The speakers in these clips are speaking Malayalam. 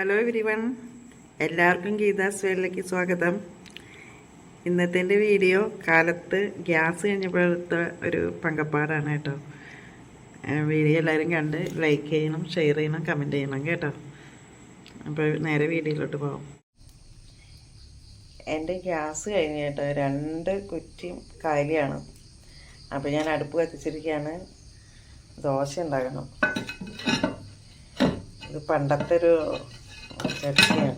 ഹലോ എവരി വൺ എല്ലാവർക്കും ഗീതാസ് സ്വേലിലേക്ക് സ്വാഗതം. ഇന്നത്തെ എന്റെ വീഡിയോ കാലത്ത് ഗ്യാസ് കഴിഞ്ഞപ്പോഴത്തെ ഒരു പങ്കപ്പാടാണ് കേട്ടോ. വീഡിയോ എല്ലാവരും കണ്ട് ലൈക്ക് ചെയ്യണം ഷെയർ ചെയ്യണം കമന്റ് ചെയ്യണം കേട്ടോ. അപ്പോൾ നേരെ വീഡിയോയിലോട്ട് പോകാം എന്റെ ഗ്യാസ് കഴിഞ്ഞ് കേട്ടോ രണ്ട് കുറ്റിയും കാലിയാണ് അപ്പോൾ ഞാൻ അടുപ്പ് കത്തിച്ചിരിക്കുകയാണ്. ദോശ ഉണ്ടാക്കണം. ഇത് പണ്ടത്തെ ഒരു ചട്ടിയാണ്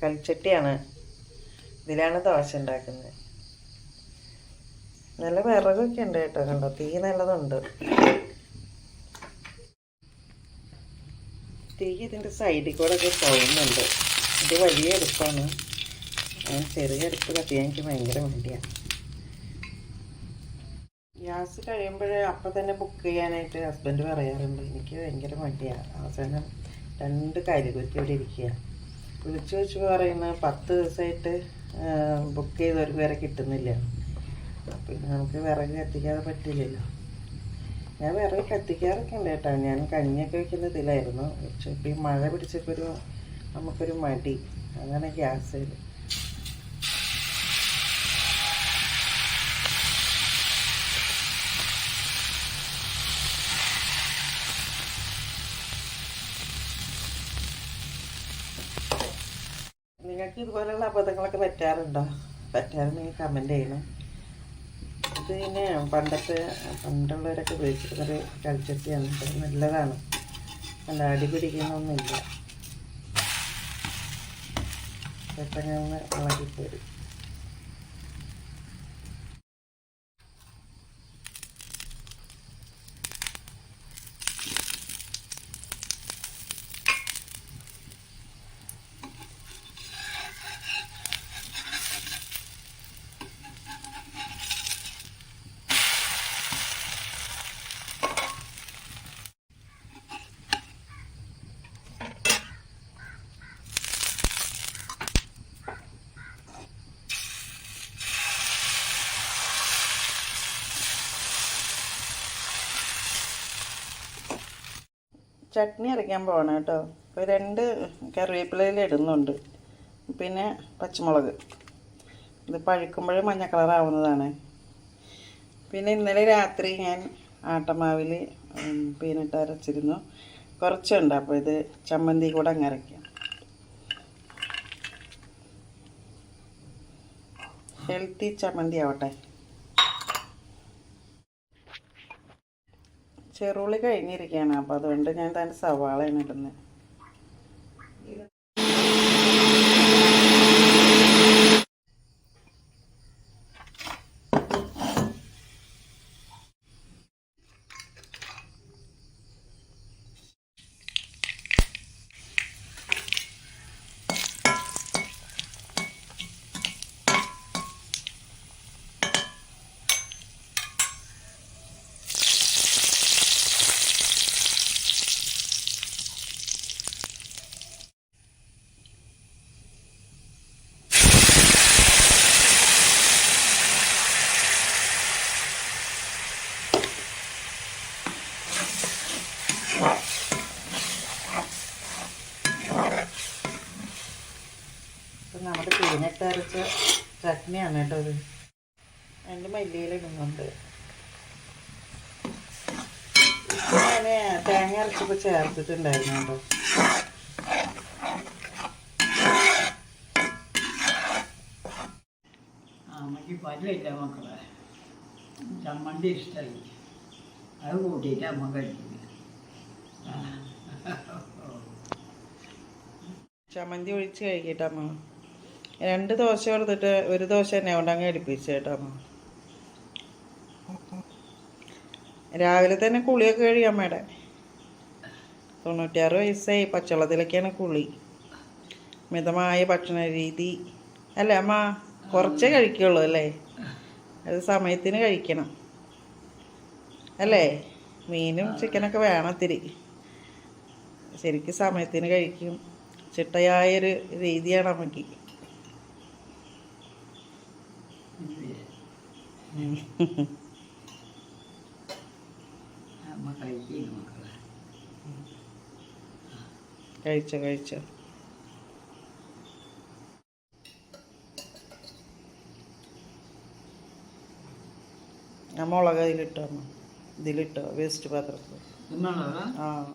കൽച്ചട്ടിയാണ്. ഇതിലാണ് ദോശ ഉണ്ടാക്കുന്നത് നല്ല വിറകൊക്കെ ഉണ്ട് കേട്ടോ കണ്ടോ? തീ നല്ലതുണ്ട്. തീ ഇതിന്റെ സൈഡിൽ കൂടെ ഒക്കെ പോകുന്നുണ്ട് ഇത് വലിയ അടുപ്പാണ്. ചെറിയ അടുപ്പ് കത്തിയാൽ എനിക്ക് ഭയങ്കര മടിയാണ് ഗ്യാസ് കഴിയുമ്പോഴേ അപ്പം തന്നെ ബുക്ക് ചെയ്യാനായിട്ട് ഹസ്ബൻഡ് പറയാറുണ്ട്. എനിക്ക് ഭയങ്കര മടിയാണ് അവസാനം രണ്ട് കരികുറ്റി ഇവിടെ ഇരിക്കുക വിളിച്ചു വെച്ച് പറയുന്നത് പത്ത് ദിവസമായിട്ട് ബുക്ക് ചെയ്തവർക്ക് വരെ കിട്ടുന്നില്ല. പിന്നെ നമുക്ക് വിറക് കത്തിക്കാതെ പറ്റില്ലല്ലോ. ഞാൻ വിറക് കത്തിക്കാറൊക്കെ ഉണ്ട് കേട്ടോ. ഞാൻ കഞ്ഞിയൊക്കെ വെക്കുന്ന ഇതിലായിരുന്നു. പക്ഷെ ഇപ്പം ഈ മഴ പിടിച്ചപ്പോൾ ഒരു നമുക്കൊരു മടി. അങ്ങനെ ഗ്യാസ് നിങ്ങൾക്ക് ഇതുപോലെയുള്ള അബദ്ധങ്ങളൊക്കെ പറ്റാറുണ്ടോ? പറ്റാറുണ്ടെങ്കിൽ കമന്റ് ചെയ്യണം ഇത് പിന്നെ പണ്ടത്തെ പണ്ടുള്ളവരൊക്കെ ഉപയോഗിച്ചിരുന്നൊരു കളിച്ചട്ടിയാണ് അത് നല്ലതാണ്. നല്ല അടി പിടിക്കുന്നൊന്നുമില്ല. പെട്ടെന്ന് ഇളകിപ്പോയി ചട്നി അരയ്ക്കാൻ പോവാണ് കേട്ടോ. ഇപ്പോൾ രണ്ട് കറിവേപ്പിലയിൽ ഇടുന്നുണ്ട്. പിന്നെ പച്ചമുളക്. ഇത് പഴുക്കുമ്പോഴേ മഞ്ഞ കളറാവുന്നതാണ് പിന്നെ ഇന്നലെ രാത്രി ഞാൻ ആട്ടമാവിൽ പീനട്ട് അരച്ചിരുന്നു. കുറച്ചുണ്ട്. അപ്പോൾ ഇത് ചമ്മന്തി കൂടെ അങ്ങ് അരയ്ക്കാം. ഹെൽത്തി ചമ്മന്തി ആവട്ടെ. ചെറുള്ളി കഴിഞ്ഞിരിക്കുകയാണ്. അപ്പോൾ അതുകൊണ്ട് ഞാൻ തന്നെ സവാളയാണ് ഇടുന്നത് ഇപ്പം പീനട്ട് അരച്ച ചട്നിയാണ് കേട്ടോ ഇത്. അതിന്റെ മല്ലിയില ഇടുന്നുണ്ട് ഇപ്പം ഞാൻ തേങ്ങ അരച്ചപ്പോൾ ചേർത്തിട്ടുണ്ടായിരുന്നു കേട്ടോ. അമ്മയ്ക്ക് പല്ലില്ല മക്കളെ. ചമ്മന്തി ഇഷ്ടമായി അത് കൂട്ടിയിട്ട് അമ്മ കഴിക്കില്ല ചമ്മന്തി ഒഴിച്ച് കഴിക്കട്ടെ അമ്മ. രണ്ട് ദോശ കൊടുത്തിട്ട് ഒരു ദോശ തന്നെ കൊണ്ട് അങ്ങ് എടുപ്പിച്ചു കേട്ടോ. രാവിലെ തന്നെ കുളിയൊക്കെ കഴിയും അമ്മയുടെ. തൊണ്ണൂറ്റാറ് വയസ്സായി പച്ചവെള്ളത്തിലൊക്കെയാണ് കുളി. മിതമായ ഭക്ഷണ രീതി. അല്ല അമ്മ? കുറച്ചേ കഴിക്കുള്ളൂ അല്ലേ? അത് സമയത്തിന് കഴിക്കണം. അല്ലേ? മീനും ചിക്കനൊക്കെ വേണം ഇത്തിരി ശരിക്കും സമയത്തിന് കഴിക്കും. ചിട്ടയായൊരു രീതിയാണ് അമ്മയ്ക്ക് അമ്മ കഴിക്കുന്നു മക്കളെ കഴിച്ചോ കഴിച്ചോ. ആ മുളക് ഇതിലിട്ടോ ഇതിലിട്ടോ വേസ്റ്റ് പാത്രത്തിൽ. ആ.